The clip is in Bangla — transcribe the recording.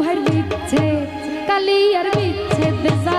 ভাইয়ের বিচ্ছেদ কালিয়ার বিচ্ছেদ বেসা